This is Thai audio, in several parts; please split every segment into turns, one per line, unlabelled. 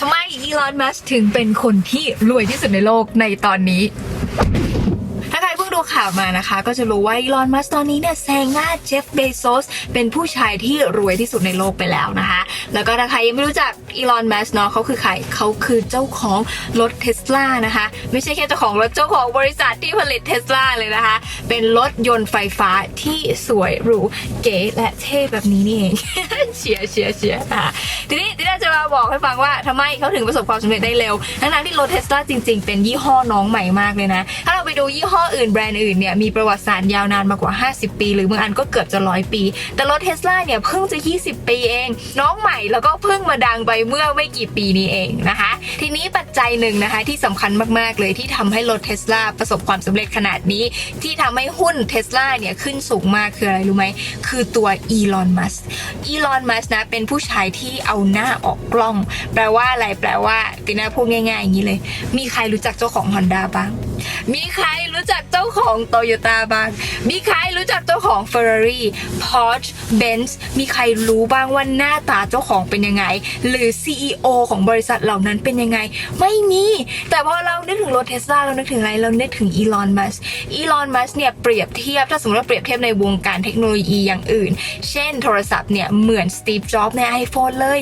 ทำไมอีลอนมัสถึงเป็นคนที่รวยที่สุดในโลกในตอนนี้ ถ้าใครเพิ่งดู ข่าวมานะคะ ก็จะรู้ว่าอีลอนมัสตอนนี้เนี่ยแซงหน้าเจฟเบโซสเป็นผู้ชายที่รวยที่สุดในโลกไปแล้วนะคะ แล้วก็ถ้าใครยังไม่รู้จักอีลอนมัสเนาะเขาคือใครเขาคือเจ้าของรถเทสลานะคะ ไม่ใช่แค่เจ้าของรถเจ้าของบริษัทที่ผลิตเทสลาเลยนะคะ เป็นรถยนต์ไฟฟ้าที่สวยหรูเก๋และเท่แบบนี้นี่เองเชียเชียเชียร์นะทีนี้ที่น่าจะมาบอกให้ฟังว่าทำไมเขาถึงประสบความสำเร็จได้เร็วทั้งๆที่รถเทสลาจริง ๆ เป็นยี่ห้อน้องใหม่มากเลยนะ ถ้าเราไปดูยี่ห้ออื่นแบรนด์อื่นเนี่ยมีประวัติศาสตร์ยาวนานมากว่า 50 ปี หรือบางอันก็เกือบจะร้อยปี แต่รถเทสลาเนี่ยเพิ่งจะ 20 ปีเอง น้องใหม่แล้วก็เพิ่งมาดังไปเมื่อไม่กี่ปีนี้เองนะคะ ทีนี้ปัจจัยหนึ่งนะคะที่สำคัญมากๆเลยที่ทำให้รถเทสลาประสบความสำเร็จขนาดนี้ ที่ทำให้หุ้นเทสลาเนี่ยขึ้นสูงมากคืออะไรรู้ไหมคือตัวอีลอนมัสอีลอนมัสนะเป็นผู้ชายที่เอาหน้าออกกล้อง แปลว่าอะไรแปลว่าตินาพูดง่ายๆอย่างนี้เลย มีใครรู้จักเจ้าของ Honda บ้าง มีใครรู้จักเจ้าของโตโยต้าบ้าง มีใครรู้จักเจ้าของ Ferrari Porsche Benz มีใครรู้บ้างว่าหน้าตาเจ้าของเป็นยังไง หรือ CEO ของบริษัทเหล่านั้นเป็นยังไง ไม่มี แต่พอเรานึกถึงรถเทสลาเรานึกถึงอะไร เรานึกถึงอีลอนมัสอีลอนมัสเนี่ยเปรียบเทียบ ถ้าสมมติว่าเปรียบเทียบในวงการเทคโนโลยีอย่างอื่น เช่นโทรศัพท์เนี่ยเหมือนสตีฟจ็อบใน iPhone เลย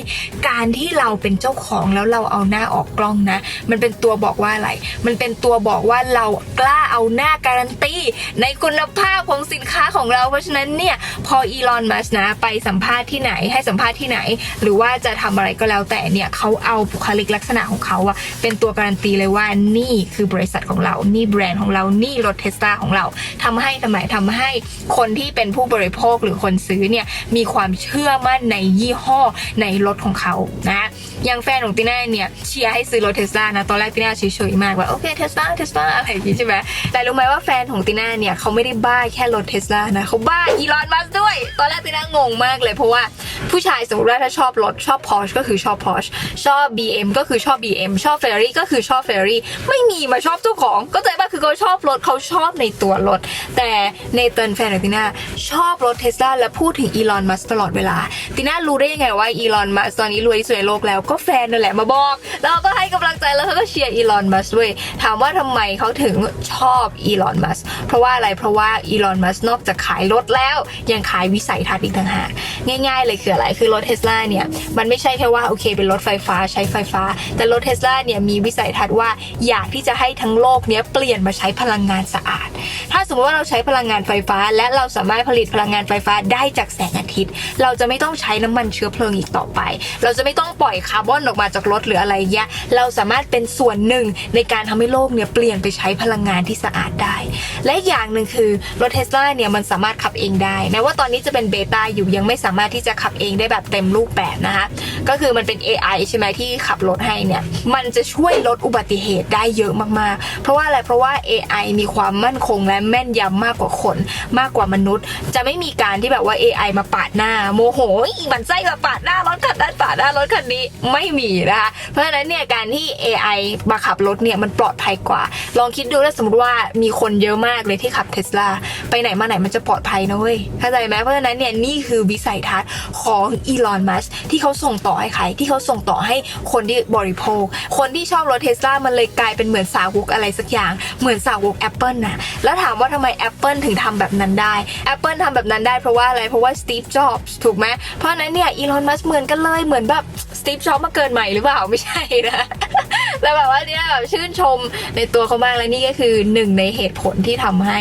การที่เราเป็นเจ้าของแล้วเราเอาหน้าออกกล้องนะ มันเป็นตัวบอกว่าอะไร มันเป็นตัวบอกว่าเรากล้าเอาหน้าการันตีในคุณภาพของสินค้าของเรา เพราะฉะนั้นเนี่ยพออีลอนมัสนะไปสัมภาษณ์ที่ไหน ให้สัมภาษณ์ที่ไหน หรือว่าจะทำอะไรก็แล้วแต่เนี่ยเขาเอาบุคลิกลักษณะของเขาอะเป็นตัวการันตีเลยว่านี่คือบริษัทของเรา นี่แบรนด์ของเรา นี่รถเทสลาของเราทำให้ทำไมทำให้คนที่เป็นผู้บริโภคหรือคนซื้อเนี่ยมีความเชื่อมั่นในยี่ห้อในรถของเขานะอย่างแฟนของติน่าเนี่ยเชียร์ให้ซื้อรถเทสลานะตอนแรกติน่าเฉยๆมากว่าโอเคเทสลาเทสลาอะไรอย่างงี้ใช่ไหมแต่รู้ไหมว่าแฟนของติน่าเนี่ยเขาไม่ได้บ้าแค่รถเทสลานะเขาบ้าอีลอนมัสด้วย ตอนแรกติน่างงมากเลยเพราะว่าผู้ชายสมมติว่าถ้าชอบรถชอบ Porsche ก็คือชอบ Porsche ชอบ BM ก็คือชอบ BM ชอบ Ferrari ก็คือชอบ Ferrari ไม่มีมาชอบเจ้าของ ก็ใจป่ะคือเขาชอบรถเขาชอบในตัวรถ แต่ในเติร์นแฟนของติน่าชอบรถเทสลาและพูดถึงอีลอนมัสตลอดเวลาติน่ารู้ได้ยังไงว่าอีลอนมัสตอนนี้รวยที่สุดในโลกแล้วก็แฟนนั่นแหละมาบอกแล้วเขาก็ให้กำลังใจแล้ว ชียร์อีลอนมัสด้วยถามว่าทำไมเขาถึงชอบอีลอนมัสเพราะว่าอะไรเพราะว่าอีลอนมัสนอกจากขายรถแล้ว ยังขายวิสัยทัศน์อีกต่างหากง่าย ๆ เลยคืออะไรคือรถเทสลาเนี่ยมันไม่ใช่แค่ว่าโอเคเป็นรถไฟฟ้าใช้ไฟฟ้า แต่รถเทสลาเนี่ยมีวิสัยทัศน์ว่าอยากที่จะให้ทั้งโลกเนี้ยเปลี่ยนมาใช้พลังงานสะอาด ถ้าสมมติว่าเราใช้พลังงานไฟฟ้า และเราสามารถผลิตพลังงานไฟฟ้าได้จากแสงอาทิตย์ เราจะไม่ต้องใช้น้ำมันเชื้อเพลิงอีกต่อไป เราจะไม่ต้องปล่อยคาร์บอนออกมาจากรถหรืออะไรเงี้ยเราสามารถเป็นส่วนหนึ่งในการทำให้โลกเนี่ยเปลี่ยนไปใช้พลังงานที่สะอาดได้ และอีกอย่างหนึ่งคือรถเทสลาเนี่ยมันสามารถขับเองได้แม้ว่าตอนนี้จะเป็นเบต้าอยู่ยังไม่สามารถที่จะขับเองได้แบบเต็มรูปแบบนะคะก็คือมันเป็น AI ใช่ไหมที่ขับรถให้เนี่ยมันจะช่วยลดอุบัติเหตุได้เยอะมากๆ เพราะว่าอะไรเพราะว่า AI มีความมั่นคงและแม่นยำมากกว่าคนมากกว่ามนุษย์ จะไม่มีการที่แบบว่า AI มาปาดหน้า โมโหอีมันไส้มาปาดหน้ารถคันนั้นปาดหน้ารถคันนี้ไม่มีนะคะเพราะฉะนั้นเนี่ยการที่ AI มาขับรถเนี่ยมันปลอดภัยกว่า ลองคิดดูถ้าสมมติว่ามีคนเยอะมากเลยที่ขับเทสลาไปไหนมาไหนมันจะปลอดภัยนะเว้ยเข้าใจไหมเพราะฉะนั้นเนี่ยนี่คือวิสัยทัศน์ของอีลอนมัสที่เขาส่งต่อให้ใครที่เขาส่งต่อให้คนที่บริโภค คนที่ชอบรถเทสลามันเลยกลายเป็นเหมือนสาวกอะไรสักอย่าง เหมือนสาวก Apple นะแล้วถามว่าทำไม Apple ถึงทำแบบนั้นได้ Apple ทำแบบนั้นได้เพราะว่าอะไรเพราะว่า Steve Jobs ถูกไหมเพราะฉะนั้นเนี่ยอีลอนมัสเหมือนกันเลยเหมือนแบบ Steve Jobs มาเกินใหม่หรือเปล่าไม่ใช่นะ แต่แบบว่าเนี่ยแบบชื่นชมในตัวเขามากและนี่ก็คือหนึ่งในเหตุผลที่ทำให้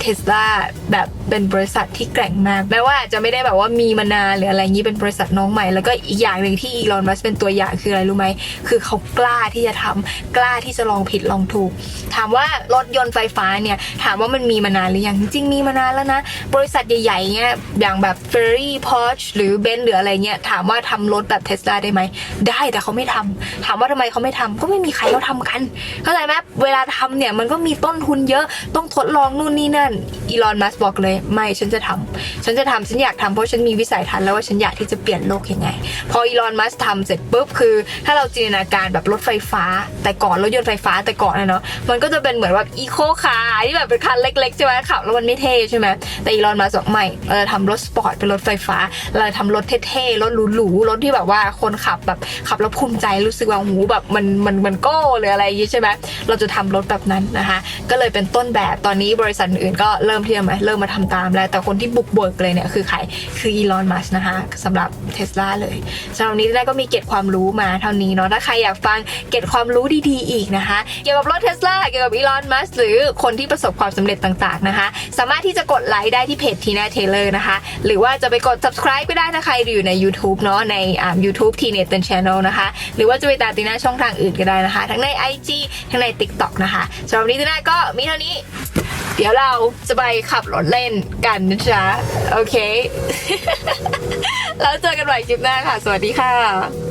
เทสลาแบบเป็นบริษัทที่แกร่งมากแม้ว่าจะไม่ได้แบบว่ามีมานานหรืออะไรอย่างนี้เป็นบริษัทน้องใหม่ แล้วก็อีกอย่างหนึ่งที่อีลอนมัสเป็นตัวอย่างคืออะไรรู้ไหม คือเขากล้าที่จะทำกล้าที่จะลองผิดลองถูก ถามว่ารถยนต์ไฟฟ้าเนี่ย ถามว่ามันมีมานานหรือยังจริงมีมานานแล้วนะ บริษัทใหญ่ๆเงี้ยอย่างแบบ Ferrari Porsche หรือ Benz หรืออะไรเงี้ยถามว่าทำรถแบบเทสลาได้ไหมได้แต่เขาไม่ทำถามว่าทำไมเขาไม่ทำก็ไม่มีใครเขาทำกัน เข้าใจไหมเวลาทำเนี่ยมันก็มีต้นทุนเยอะต้องทดลองนู่นนู่นนี่นั่นอีลอนมัสบอกเลย ไม่ฉันจะทำฉันจะทำฉันอยากทำเพราะฉันมีวิสัยทัศน์แล้วว่าฉันอยากที่จะเปลี่ยนโลกยังไง พออีลอนมัสทำเสร็จปุ๊บคือ ถ้าเราจินตนาการแบบรถไฟฟ้า แต่ก่อนรถยนต์ไฟฟ้าแต่ก่อนนะเนาะมันก็จะเป็นเหมือนแบบอีโคคาร์ที่แบบเป็นคันเล็กๆใช่ไหมขับแล้วมันไม่เท่ใช่ไหมแต่อีลอนมัสบอกไม่เราจะทำรถสปอร์ตเป็นรถไฟฟ้าเราจะทำรถเท่ๆรถหรูๆรถที่แบบว่าคนขับแบบขับแล้วภูมิใจรู้สึกว่าหูแบบมันมันมันโก้หรืออะไรอย่างงี้ใช่ไหมเราจะทำรถแบบนั้นนะคะ ก็เลยเป็นต้นแบบตอนนี้บริษัทอื่นก็เริ่มที่จะมาเริ่มมาทำตามแล้ว แต่คนที่บุกเบิกเลยเนี่ยคือใครคืออีลอนมัสนะคะสำหรับเทสลาเลยสำหรับนี้ได้ก็มีเก็บความรู้มาเท่านี้เนาะถ้าใครอยากฟังเก็บความรู้ดีๆอีกนะคะ เกี่ยวกับรถเทสลาเกี่ยวกับอีลอนมัสหรือคนที่ประสบความสำเร็จต่างๆนะคะ สามารถที่จะกดไลค์ได้ที่เพจทีน่าเทเลอร์นะคะ หรือว่าจะไปกด subscribe ก็ได้ถ้าใครอยู่ใน YouTube เนาะใน YouTube ทีเนตเต็นชานอลนะคะ หรือว่าจะไปตามตีน่าช่องทางอื่นก็ได้นะคะ ทั้งใน IG ทั้งใน TikTok นะคะสำหรับวันนี้ตีน่าก็มีเท่านี้ เดี๋ยวเราจะไปขับรถเล่นกันนะจ๊ะ โอเค แล้วเจอกันใหม่คลิปหน้าค่ะ สวัสดีค่ะ